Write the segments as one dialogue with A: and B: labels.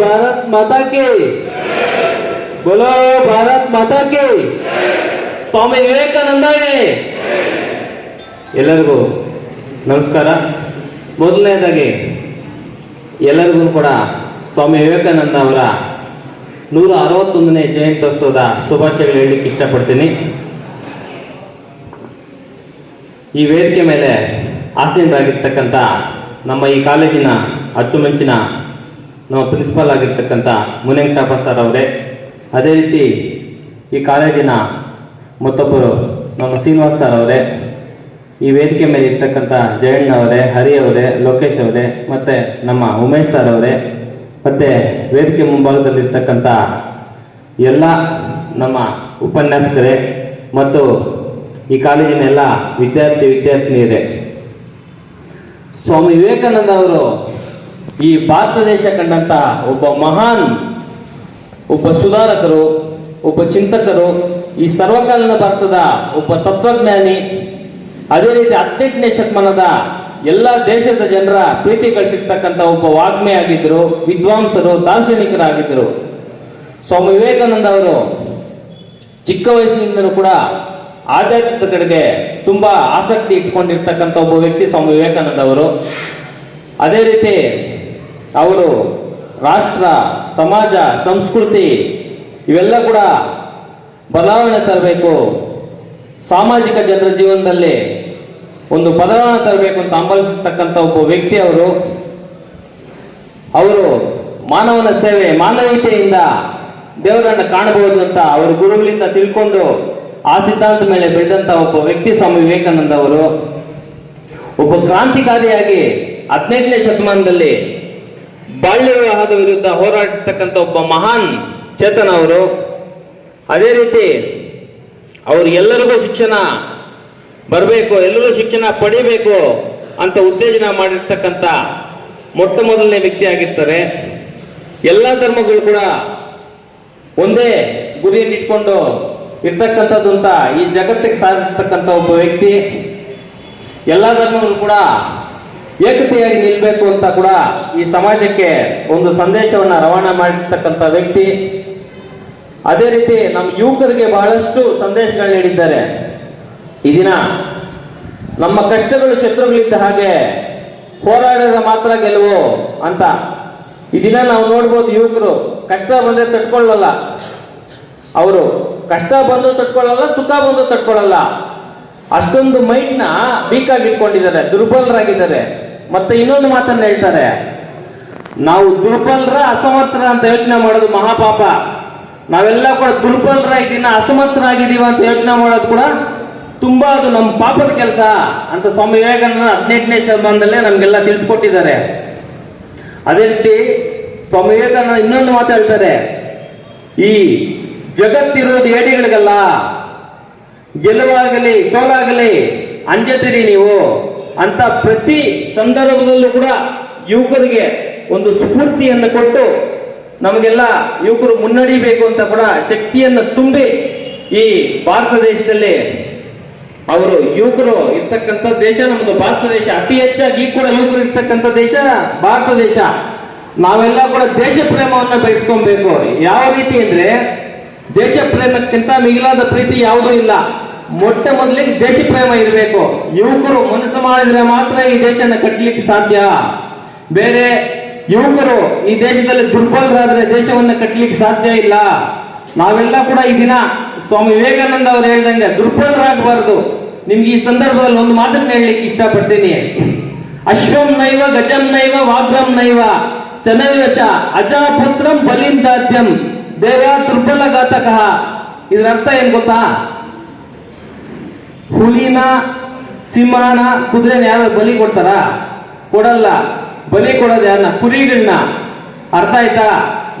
A: ಭಾರತ್ ಮಾತಾ ಕಿ बोलो ಭಾರತ್ ಮಾತಾ ಕಿ ಸ್ವಾಮಿ ವಿವೇಕಾನಂದಗೆ. ಎಲ್ಲರಿಗೂ ನಮಸ್ಕಾರ. ಮೊದಲನೇದಾಗಿ ಎಲ್ಲರಿಗೂ ಕೂಡ ಸ್ವಾಮಿ ವಿವೇಕಾನಂದ ಅವರ ನೂರ ಅರವತ್ತೊಂದನೇ ಜಯಂತ್ಯೋತ್ಸವದ ಶುಭಾಶಯಗಳು ಹೇಳಲಿಕ್ಕೆ ಇಷ್ಟಪಡ್ತೀನಿ. ಈ ವೇದಿಕೆ ಮೇಲೆ ಆಸೀನರಾಗಿರ್ತಕ್ಕಂಥ ನಮ್ಮ ಈ ಕಾಲೇಜಿನ ಅಚ್ಚುಮೆಚ್ಚಿನ ನಮ್ಮ ಪ್ರಿನ್ಸಿಪಾಲ್ ಆಗಿರ್ತಕ್ಕಂಥ ಮುನೆಂಕಟಪ್ಪ ಸರ್ ಅವರೇ, ಅದೇ ರೀತಿ ಈ ಕಾಲೇಜಿನ ಮತ್ತೊಬ್ಬರು ನಮ್ಮ ಶ್ರೀನಿವಾಸ್ ಸರ್ ಅವರೇ, ಈ ವೇದಿಕೆ ಮೇಲೆ ಇರ್ತಕ್ಕಂಥ ಜಯಣ್ಣ ಅವರೇ, ಹರಿ ಅವರೇ, ಲೋಕೇಶ್ ಅವರೇ, ಮತ್ತು ನಮ್ಮ ಉಮೇಶ್ ಸರ್ ಅವರೇ, ಮತ್ತು ವೇದಿಕೆ ಮುಂಭಾಗದಲ್ಲಿರ್ತಕ್ಕಂಥ ಎಲ್ಲ ನಮ್ಮ ಉಪನ್ಯಾಸಕರೇ ಮತ್ತು ಈ ಕಾಲೇಜಿನ ಎಲ್ಲ ವಿದ್ಯಾರ್ಥಿ ವಿದ್ಯಾರ್ಥಿನಿಯರೇ. ಸ್ವಾಮಿ ವಿವೇಕಾನಂದ ಅವರು ಈ ಭಾರತ ದೇಶ ಕಂಡಂತ ಒಬ್ಬ ಮಹಾನ್, ಒಬ್ಬ ಸುಧಾರಕರು, ಒಬ್ಬ ಚಿಂತಕರು, ಈ ಸರ್ವಕಾಲೀನ ಭಾರತದ ಒಬ್ಬ ತತ್ವಜ್ಞಾನಿ, ಅದೇ ರೀತಿ ಹದಿನೆಂಟನೇ ಶತಮಾನದ ಎಲ್ಲ ದೇಶದ ಜನರ ಪ್ರೀತಿ ಗಳಿಸಿರ್ತಕ್ಕಂಥ ಒಬ್ಬ ವಾಗ್ಮಿ ಆಗಿದ್ರು ವಿದ್ವಾಂಸರು, ದಾರ್ಶನಿಕರಾಗಿದ್ದರು. ಸ್ವಾಮಿ ವಿವೇಕಾನಂದ ಅವರು ಚಿಕ್ಕ ವಯಸ್ಸಿನಿಂದಲೂ ಕೂಡ ಆಧ್ಯಾತ್ಮಿಕ ಕಡೆಗೆ ತುಂಬಾ ಆಸಕ್ತಿ ಇಟ್ಕೊಂಡಿರ್ತಕ್ಕಂಥ ಒಬ್ಬ ವ್ಯಕ್ತಿ ಸ್ವಾಮಿ ವಿವೇಕಾನಂದ ಅವರು. ಅದೇ ರೀತಿ ಅವರು ರಾಷ್ಟ್ರ, ಸಮಾಜ, ಸಂಸ್ಕೃತಿ ಇವೆಲ್ಲ ಕೂಡ ಬದಲಾವಣೆ ತರಬೇಕು. ಸಾಮಾಜಿಕ ಜನರ ಜೀವನದಲ್ಲಿ ಒಂದು ಬದಲಾವಣೆ ತರಬೇಕು ಅಂತ ಹಂಬಲಿಸತಕ್ಕಂಥ ಒಬ್ಬ ವ್ಯಕ್ತಿ ಅವರು. ಅವರು ಮಾನವನ ಸೇವೆ, ಮಾನವೀಯತೆಯಿಂದ ದೇವರನ್ನ ಕಾಣಬಹುದು ಅಂತ ಅವರು ಗುರುಗಳಿಂದ ತಿಳ್ಕೊಂಡು ಆ ಸಿದ್ಧಾಂತ ಮೇಲೆ ಬೆಳೆದಂತ ಒಬ್ಬ ವ್ಯಕ್ತಿ ಸ್ವಾಮಿ ವಿವೇಕಾನಂದ ಅವರು. ಒಬ್ಬ ಕ್ರಾಂತಿಕಾರಿಯಾಗಿ ಹದಿನೆಂಟನೇ ಶತಮಾನದಲ್ಲಿ ಬಾಲ್ಯ ವಿವಾಹದ ವಿರುದ್ಧ ಹೋರಾಡಿರ್ತಕ್ಕಂಥ ಒಬ್ಬ ಮಹಾನ್ ಚೇತನ ಅವರು, ಅದೇ ರೀತಿ ಅವರು ಎಲ್ಲರಿಗೂ ಶಿಕ್ಷಣ ಬರಬೇಕು ಎಲ್ಲರೂ ಶಿಕ್ಷಣ ಪಡಿಬೇಕು ಅಂತ ಉತ್ತೇಜನ ಮಾಡಿರ್ತಕ್ಕಂಥ ಮೊಟ್ಟ ಮೊದಲನೇ ವ್ಯಕ್ತಿ ಆಗಿರ್ತಾರೆ. ಎಲ್ಲ ಧರ್ಮಗಳು ಕೂಡ ಒಂದೇ ಗುರಿಯನ್ನು ಇಟ್ಕೊಂಡು ಇರ್ತಕ್ಕಂಥದ್ದು ಅಂತ ಈ ಜಗತ್ತಿಗೆ ಸಾರಿರ್ತಕ್ಕಂಥ ಒಬ್ಬ ವ್ಯಕ್ತಿ. ಎಲ್ಲ ಧರ್ಮಗಳು ಕೂಡ ಏಕತೆಯಾಗಿ ನಿಲ್ಬೇಕು ಅಂತ ಕೂಡ ಈ ಸಮಾಜಕ್ಕೆ ಒಂದು ಸಂದೇಶವನ್ನ ರವಾನೆ ಮಾಡಿರ್ತಕ್ಕಂಥ ವ್ಯಕ್ತಿ. ಅದೇ ರೀತಿ ನಮ್ಮ ಯುವಕರಿಗೆ ಬಹಳಷ್ಟು ಸಂದೇಶಗಳು ನೀಡಿದ್ದಾರೆ. ಈ ದಿನ ನಮ್ಮ ಕಷ್ಟಗಳು ಶತ್ರುಗಳಿದ್ದ ಹಾಗೆ ಹೋರಾಡಿದ ಮಾತ್ರ ಗೆಲುವು ಅಂತ. ಈ ದಿನ ನಾವು ನೋಡ್ಬೋದು ಯುವಕರು ಕಷ್ಟ ಬಂದ್ರೆ ತಟ್ಕೊಳ್ಳಲ್ಲ ಅವರು ಕಷ್ಟ ಬಂದು ತಟ್ಕೊಳ್ಳಲ್ಲ ಸುಖ ಬಂದು ತಟ್ಕೊಳ್ಳಲ್ಲ ಅಷ್ಟೊಂದು ಮೈಂಡ್ನ ವೀಕ್ ಆಗಿಟ್ಕೊಂಡಿದ್ದಾರೆ, ದುರ್ಬಲರಾಗಿದ್ದಾರೆ. ಮತ್ತೆ ಇನ್ನೊಂದು ಮಾತನ್ನ ಹೇಳ್ತಾರೆ. ನಾವು ದುರ್ಬಲರ ಅಸಮರ್ಥರ ಅಂತ ಯೋಚನೆ ಮಾಡೋದು ಮಹಾಪಾಪ. ನಾವೆಲ್ಲ ಕೂಡ ದುರ್ಬಲರ ಇದನ್ನ ಅಸಮರ್ಥರಾಗಿದ್ದೀವ ಅಂತ ಯೋಚನೆ ಮಾಡೋದು ಕೂಡ ತುಂಬಾ ಅದು ನಮ್ಮ ಪಾಪದ ಕೆಲಸ ಅಂತ ಸ್ವಾಮಿ ವಿವೇಕಾನಂದ ಹದಿನೆಂಟನೇ ಶತಮಾನದಲ್ಲೇ ನಮ್ಗೆಲ್ಲ ತಿಳಿಸ್ಕೊಟ್ಟಿದ್ದಾರೆ. ಅದೇ ರೀತಿ ಸ್ವಾಮಿ ವಿವೇಕಾನಂದ ಇನ್ನೊಂದು ಮಾತು ಹೇಳ್ತಾರೆ. ಈ ಜಗತ್ತಿರೋದು ಏಡಿಗಳಿಗಲ್ಲ. ಗೆಲುವಾಗಲಿ ಸೋಲಾಗಲಿ ಅಂಜತಿರಿ ನೀವು. ಅಂತ ಪ್ರತಿ ಸಂದರ್ಭದಲ್ಲೂ ಕೂಡ ಯುವಕರಿಗೆ ಒಂದು ಸ್ಫೂರ್ತಿಯನ್ನು ಕೊಟ್ಟು ನಮಗೆಲ್ಲ ಯುವಕರು ಮುನ್ನಡಿಬೇಕು ಅಂತ ಕೂಡ ಶಕ್ತಿಯನ್ನು ತುಂಬಿ ಈ ಭಾರತ ದೇಶದಲ್ಲಿ ಅವರು ಯುವಕರು ಇರ್ತಕ್ಕಂಥ ದೇಶ, ನಮ್ಮದು ಭಾರತ ದೇಶ ಅತಿ ಹೆಚ್ಚಾಗಿ ಕೂಡ ಯುವಕರು ಇರ್ತಕ್ಕಂಥ ದೇಶ ಭಾರತ ದೇಶ. ನಾವೆಲ್ಲ ಕೂಡ ದೇಶ ಪ್ರೇಮವನ್ನ ಬೆಳೆಸ್ಕೊಬೇಕು. ಯಾವ ರೀತಿ ಅಂದ್ರೆ ದೇಶ ಪ್ರೇಮಕ್ಕಿಂತ ಮಿಗಿಲಾದ ಪ್ರೀತಿ ಯಾವುದೂ ಇಲ್ಲ. ಮೊಟ್ಟ ಮೊದಲಿಗೆ ದೇಶ ಪ್ರೇಮ ಇರಬೇಕು. ಯುವಕರು ಮನಸ್ಸು ಮಾಡಿದ್ರೆ ಮಾತ್ರ ಈ ದೇಶನ ಕಟ್ಟಲಿಕ್ಕೆ ಸಾಧ್ಯ. ಬೇರೆ ಯುವಕರು ಈ ದೇಶದಲ್ಲಿ ದುರ್ಬಲರಾದ್ರೆ ದೇಶವನ್ನ ಕಟ್ಟಲಿಕ್ಕೆ ಸಾಧ್ಯ ಇಲ್ಲ. ನಾವೆಲ್ಲ ಕೂಡ ಈ ದಿನ ಸ್ವಾಮಿ ವಿವೇಕಾನಂದ ಅವರು ಹೇಳ್ದಂಗೆ ದುರ್ಬಲರಾಗಬಾರ್ದು. ನಿಮ್ಗೆ ಈ ಸಂದರ್ಭದಲ್ಲಿ ಒಂದು ಮಾತನ್ನ ಹೇಳಲಿಕ್ಕೆ ಇಷ್ಟಪಡ್ತೀನಿ. ಅಶ್ವಂ ನೈವ ಗಜಂ ನೈವ ವಾಗ್ರಂ ನೈವ ಚನೈವ ಚ ಅಜಾಪುತ್ರಂ ಬಲಿಂದಾದ್ಯಂ. ದೇವ ದುರ್ಬಲ ಘಾತಕಃ ಇದ್ರ ಅರ್ಥ ಏನ್ ಗೊತ್ತಾ? ಹುಲಿನ, ಸಿಂಹನ ಕುದುರೆನ ಯಾರು ಬಲಿ ಕೊಡ್ತಾರ? ಕೊಡಲ್ಲ. ಬಲಿ ಕೊಡೋದು ಯಾರನ್ನ? ಕುರಿಗಳನ್ನ ಅರ್ಥ ಆಯ್ತಾ?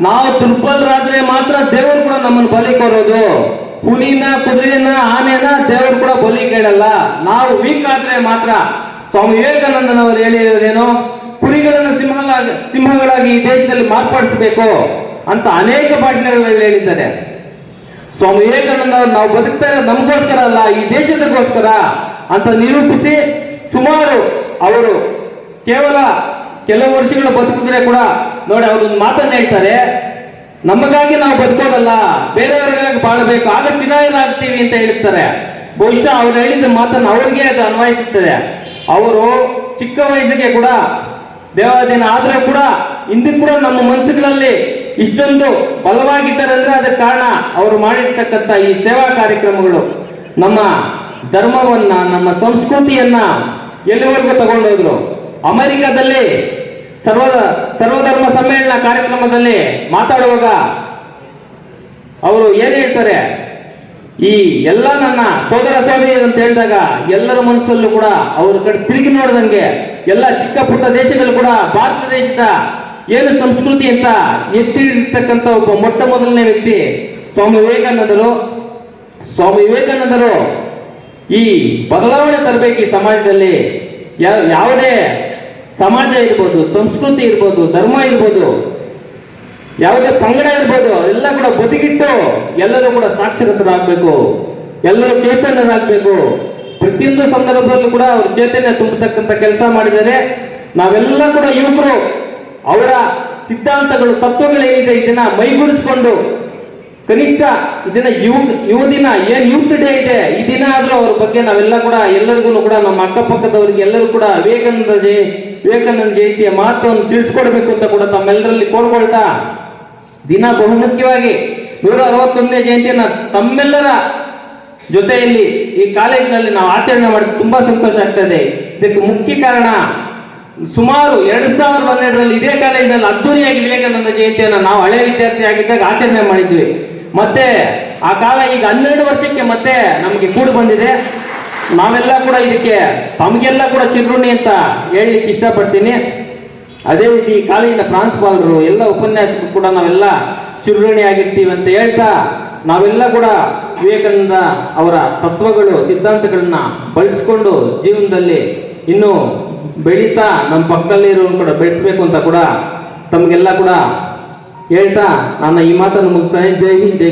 A: ನಾವು ದುರ್ಬಲರಾದ್ರೆ ಮಾತ್ರ ದೇವರು ಕೂಡ ನಮ್ಮನ್ನು ಬಲಿ ಕೊಡೋದು. ಹುಲಿನ, ಕುದುರೆನ, ಆನೆನ ದೇವರು ಕೂಡ ಬಲಿ ಕೇಳಲ್ಲ. ನಾವು ವೀಕ್ ಆದ್ರೆ ಮಾತ್ರ. ಸ್ವಾಮಿ ವಿವೇಕಾನಂದನವರು ಹೇಳಿರೋದೇನು ಕುರಿಗಳನ್ನು ಸಿಂಹ ಸಿಂಹಗಳಾಗಿ ಈ ದೇಶದಲ್ಲಿ ಮಾರ್ಪಡಿಸಬೇಕು ಅಂತ ಅನೇಕ ಭಾಷಣಗಳಲ್ಲಿ ಹೇಳಿದ್ದಾರೆ. ಸ್ವಾಮಿ ವಿವೇಕಾನಂದ, ನಾವು ಬದುಕ್ತಾ ನಮಗೋಸ್ಕರ ಅಲ್ಲ, ಈ ದೇಶದಗೋಸ್ಕರ ಅಂತ ನಿರೂಪಿಸಿ ಸುಮಾರು ಅವರು ಕೇವಲ ಕೆಲವು ವರ್ಷಗಳು ಬದುಕಿದ್ರೆ ಕೂಡ ನೋಡಿ ಅವರೊಂದು ಮಾತನ್ನ ಹೇಳ್ತಾರೆ, ನಮಗಾಗಿ ನಾವು ಬದುಕೋದಲ್ಲ, ಬೇರೆಯವರಿಗಾಗಿ ಬಾಳಬೇಕು, ಆಗ ಚಿನ್ನಾಯರಾಗ್ತೀವಿ ಅಂತ ಹೇಳ್ತಾರೆ. ಬಹುಶಃ ಅವ್ರು ಹೇಳಿದ ಮಾತನ್ನ ಅವ್ರಿಗೆ ಅದು ಅನ್ವಯಿಸುತ್ತದೆ. ಅವರು ಚಿಕ್ಕ ವಯಸ್ಸಿಗೆ ಕೂಡ ದೇವಾದಿನ ಆದ್ರೆ ಕೂಡ, ಇಂದು ಕೂಡ ನಮ್ಮ ಮನಸ್ಸುಗಳಲ್ಲಿ ಇಷ್ಟೊಂದು ಬಲವಾಗಿದ್ದಾರೆ ಅಂದ್ರೆ ಅದಕ್ಕೆ ಕಾರಣ ಅವರು ಮಾಡಿರ್ತಕ್ಕಂಥ ಈ ಸೇವಾ ಕಾರ್ಯಕ್ರಮಗಳು. ನಮ್ಮ ಧರ್ಮವನ್ನ, ನಮ್ಮ ಸಂಸ್ಕೃತಿಯನ್ನ ಎಲ್ಲಿವರೆಗೂ ತಗೊಂಡೋದ್ರು? ಅಮೆರಿಕದಲ್ಲಿ ಸರ್ವ ಸರ್ವಧರ್ಮ ಸಮ್ಮೇಳನ ಕಾರ್ಯಕ್ರಮದಲ್ಲಿ ಮಾತಾಡುವಾಗ ಅವರು ಏನ್ ಹೇಳ್ತಾರೆ? ಈ ಎಲ್ಲ ನನ್ನ ಸೋದರ ಸೋದರಿ ಅಂತ ಹೇಳಿದಾಗ ಎಲ್ಲರ ಮನಸ್ಸಲ್ಲೂ ಕೂಡ ಅವ್ರ ಕಡೆ ತಿರುಗಿ ನೋಡಿದಂಗೆ ಎಲ್ಲ ಚಿಕ್ಕ ಪುಟ್ಟ ದೇಶಗಳು ಕೂಡ ಭಾರತ ದೇಶದ ಏನು ಸಂಸ್ಕೃತಿ ಅಂತ ಎತ್ತಿರ್ತಕ್ಕಂಥ ಒಬ್ಬ ಮೊಟ್ಟ ಮೊದಲನೇ ವ್ಯಕ್ತಿ ಸ್ವಾಮಿ ವಿವೇಕಾನಂದರು? ಸ್ವಾಮಿ ವಿವೇಕಾನಂದರು ಈ ಬದಲಾವಣೆ ತರಬೇಕು ಈ ಸಮಾಜದಲ್ಲಿ. ಯಾವುದೇ ಸಮಾಜ ಇರ್ಬೋದು, ಸಂಸ್ಕೃತಿ ಇರ್ಬೋದು, ಧರ್ಮ ಇರ್ಬೋದು, ಯಾವುದೇ ಪಂಗಡ ಇರ್ಬೋದು ಎಲ್ಲ ಕೂಡ ಬದುಕಿಟ್ಟು ಎಲ್ಲರೂ ಕೂಡ ಸಾಕ್ಷರತರಾಗಬೇಕು, ಎಲ್ಲರೂ ಚೈತನ್ಯರಾಗಬೇಕು. ಪ್ರತಿಯೊಂದು ಸಂದರ್ಭದಲ್ಲೂ ಕೂಡ ಅವರು ಚೈತನ್ಯ ತುಂಬತಕ್ಕಂಥ ಕೆಲಸ ಮಾಡಿದರೆ ನಾವೆಲ್ಲ ಕೂಡ ಯುವಕರು ಅವರ ಸಿದ್ಧಾಂತಗಳು ತತ್ವಗಳೇನಿದೆ ಇದನ್ನ ಮೈಗೂಡಿಸ್ಕೊಂಡು ಕನಿಷ್ಠ ಇದನ್ನ ಯುವ ಯುವ ದಿನ, ಏನ್ ಯೂತ್ ಡೇ ಇದೆ, ಈ ದಿನ ಆದ್ರೂ ಅವ್ರ ಬಗ್ಗೆ ನಾವೆಲ್ಲ ಕೂಡ ಎಲ್ಲರಿಗೂ ಕೂಡ ನಮ್ಮ ಅಕ್ಕಪಕ್ಕದವರಿಗೆ ಎಲ್ಲರೂ ಕೂಡ ವಿವೇಕಾನಂದ ಜಯ, ವಿವೇಕಾನಂದ ಜಯಂತಿಯ ಮಹತ್ವವನ್ನು ತಿಳಿಸ್ಕೊಡ್ಬೇಕು ಅಂತ ಕೂಡ ತಮ್ಮೆಲ್ಲರಲ್ಲಿ ಕೋರ್ಕೊಳ್ತಾ, ದಿನ ಬಹುಮುಖ್ಯವಾಗಿ ನೂರ ಅರವತ್ತೊಂದನೇ ಜಯಂತಿಯನ್ನ ತಮ್ಮೆಲ್ಲರ ಜೊತೆಯಲ್ಲಿ ಈ ಕಾಲೇಜಿನಲ್ಲಿ ನಾವು ಆಚರಣೆ ಮಾಡಿ ತುಂಬಾ ಸಂತೋಷ ಆಗ್ತದೆ ಇದಕ್ಕೆ ಮುಖ್ಯ ಕಾರಣ ಸುಮಾರು ಎರಡು ಸಾವಿರದ ಹನ್ನೆರಡರಲ್ಲಿ ಇದೇ ಕಾಲೇಜಿನಲ್ಲಿ ಅದ್ದೂರಿಯಾಗಿ ವಿವೇಕಾನಂದ ಜಯಂತಿಯನ್ನು ನಾವು ಹಳೆ ವಿದ್ಯಾರ್ಥಿ ಆಗಿದ್ದಾಗ ಆಚರಣೆ ಮಾಡಿದ್ವಿ. ಮತ್ತೆ ಆ ಕಾಲ ಈಗ ಹನ್ನೆರಡು ವರ್ಷಕ್ಕೆ ಮತ್ತೆ ನಮಗೆ ಕೂಡು ಬಂದಿದೆ. ನಾವೆಲ್ಲ ಕೂಡ ಇದಕ್ಕೆ ತಮಗೆಲ್ಲ ಕೂಡ ಚಿರುಣಿ ಅಂತ ಹೇಳಲಿಕ್ಕೆ ಇಷ್ಟಪಡ್ತೀನಿ. ಅದೇ ರೀತಿ ಈ ಕಾಲೇಜಿನ ಪ್ರಾಂಶುಪಾಲರು, ಎಲ್ಲ ಉಪನ್ಯಾಸಕರು ಕೂಡ ನಾವೆಲ್ಲ ಚಿರುಣಿ ಆಗಿರ್ತೀವಿ ಅಂತ ಹೇಳ್ತಾ ನಾವೆಲ್ಲ ಕೂಡ ವಿವೇಕಾನಂದ ಅವರ ತತ್ವಗಳು, ಸಿದ್ಧಾಂತಗಳನ್ನ ಬಳಸ್ಕೊಂಡು ಜೀವನದಲ್ಲಿ ಇನ್ನು ಬೆಳೀತಾ ನಮ್ಮ ಪಕ್ಕದಲ್ಲಿ ಇರೋರು ಕೂಡ ಬೆಳೆಸ್ಬೇಕು ಅಂತ ಕೂಡ ತಮಗೆಲ್ಲ ಕೂಡ ಹೇಳ್ತಾ ನನ್ನ ಈ ಮಾತನ್ನು ಮುಗಿಸ್ತಾನೆ ಜೈ ಹಿಂದ್, ಜೈ